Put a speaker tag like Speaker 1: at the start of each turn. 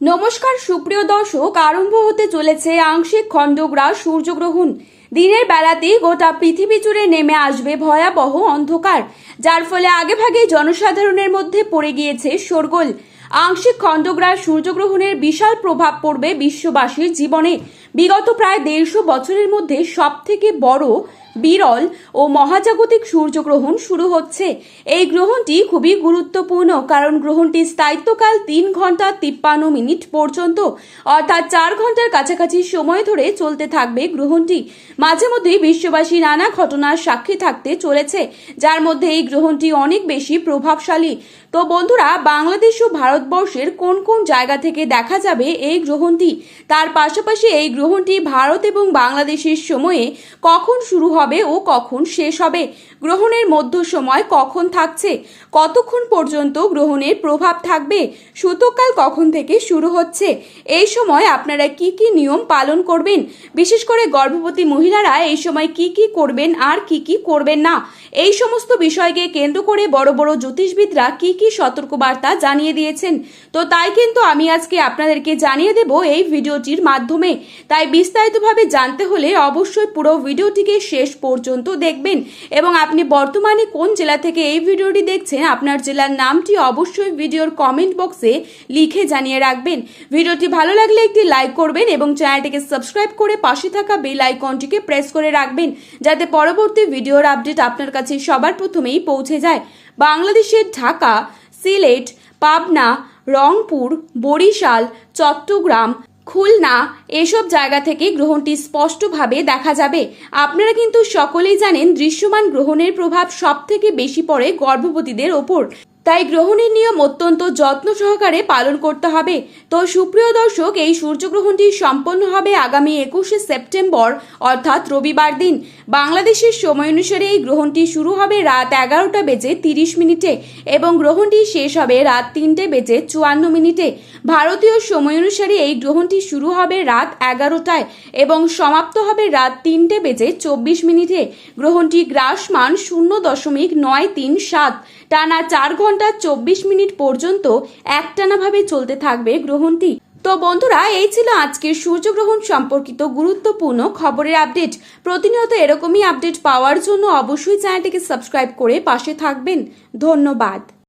Speaker 1: নমস্কার, সুপ্রিয় দর্শক, আরম্ভ হতে চলেছে আংশিক খণ্ডগ্রাস সূর্যগ্রহণ। দিনের বেলাতেই গোটা পৃথিবী জুড়ে নেমে আসবে ভয়াবহ অন্ধকার, যার ফলে আগেভাগে জনসাধারণের মধ্যে পড়ে গিয়েছে শোরগোল। আংশিক খণ্ডগ্রাস সূর্যগ্রহণের বিশাল প্রভাব পড়বে বিশ্ববাসীর জীবনে। বিগত প্রায় দেড়শো বছরের মধ্যে সব থেকে বড় বিরল ও মহাজাগতিক সূর্যগ্রহণ শুরু হচ্ছে। এই গ্রহণটি খুবই গুরুত্বপূর্ণ কারণ গ্রহণটির স্থায়িত্বকাল তিন ঘণ্টা তিপ্পান্ন মিনিট পর্যন্ত, অর্থাৎ চার ঘণ্টার কাছাকাছি সময় ধরে চলতে থাকবে গ্রহণটি। মাঝে মধ্যেই বিশ্ববাসী নানা ঘটনার সাক্ষী থাকতে চলেছে, যার মধ্যে এই গ্রহণটি অনেক বেশি প্রভাবশালী। তো বন্ধুরা, বাংলাদেশ ও ভারতবর্ষের কোন কোন জায়গা থেকে দেখা যাবে এই গ্রহণটি? তার পাশাপাশি এই গ্রহণটি ভারত এবং বাংলাদেশের সময়ে কখন শুরু হবে? ও কখন শেষ হবে? গ্রহণের মধ্য সময় কখন থাকছে? কতক্ষণ পর্যন্ত গ্রহণের প্রভাব থাকবে? সূতককাল কখন থেকে শুরু হচ্ছে? এই সময় আপনারা কি কি নিয়ম পালন করবেন? বিশেষ করে গর্ভবতী মহিলারা এই সময় কি কি করবেন আর কি কি করবেন না? এই সমস্ত বিষয়কে কেন্দ্র করে বড় বড় জ্যোতিষবিদরা কি কি সতর্কবার্তা জানিয়ে দিয়েছেন। তো তাই কিন্তু আমি আজকে আপনাদেরকে জানিয়ে দেব এই ভিডিওটির মাধ্যমে। তাই বিস্তারিতভাবে জানতে হলে অবশ্যই পুরো ভিডিওটিকে শেষ পর্যন্ত দেখবেন। এবং আপনি বর্তমানে কোন জেলা থেকে এই ভিডিওটি দেখছেন, আপনার জেলার নামটি অবশ্যই ভিডিওর কমেন্ট বক্সে লিখে জানিয়ে রাখবেন। ভিডিওটি ভালো লাগলে একটি লাইক করবেন এবং চ্যানেলটিকে সাবস্ক্রাইব করে পাশে থাকা বেল আইকনটিকে প্রেস করে রাখবেন, যাতে পরবর্তী ভিডিওর আপডেট আপনার কাছে সবার প্রথমেই পৌঁছে যায়। বাংলাদেশের ঢাকা, সিলেট, পাবনা, রংপুর, বরিশাল, চট্টগ্রাম খুলনা, এসব জায়গা থেকে গ্রহণটি স্পষ্টভাবে দেখা যাবে। আপনারা কিন্তু সকলেই জানেন দৃশ্যমান গ্রহণের প্রভাব সব থেকে বেশি পড়ে গর্ভবতীদের ওপর। তাই গ্রহণের নিয়ম অত্যন্ত যত্ন সহকারে পালন করতে হবে। তো সুপ্রিয় দর্শক, এই সূর্যগ্রহণটি সম্পন্ন হবে আগামী একুশে সেপ্টেম্বর, অর্থাৎ রবিবার দিন। বাংলাদেশের সময় অনুসারে এই গ্রহণটি শুরু হবে রাত এগারোটা বেজে তিরিশ মিনিটে এবং গ্রহণটি শেষ হবে রাত তিনটে বেজে চুয়ান্ন মিনিটে। ভারতীয় সময় অনুসারে এই গ্রহণটি শুরু হবে রাত এগারোটায় এবং সমাপ্ত হবে রাত তিনটে বেজে চব্বিশ মিনিটে। গ্রহণটি গ্রাসমান শূন্য দশমিক নয় তিন সাত, টানা চার ঘণ্টা চব্বিশ মিনিট পর্যন্ত একটানাভাবে চলতে থাকবে গ্রহণটি। তো বন্ধুরা, এই ছিল আজকের সূর্যগ্রহণ সম্পর্কিত গুরুত্বপূর্ণ খবরের আপডেট। প্রতিনিয়ত এরকমই আপডেট পাওয়ার জন্য অবশ্যই চ্যানেলটিকে সাবস্ক্রাইব করে পাশে থাকবেন। ধন্যবাদ।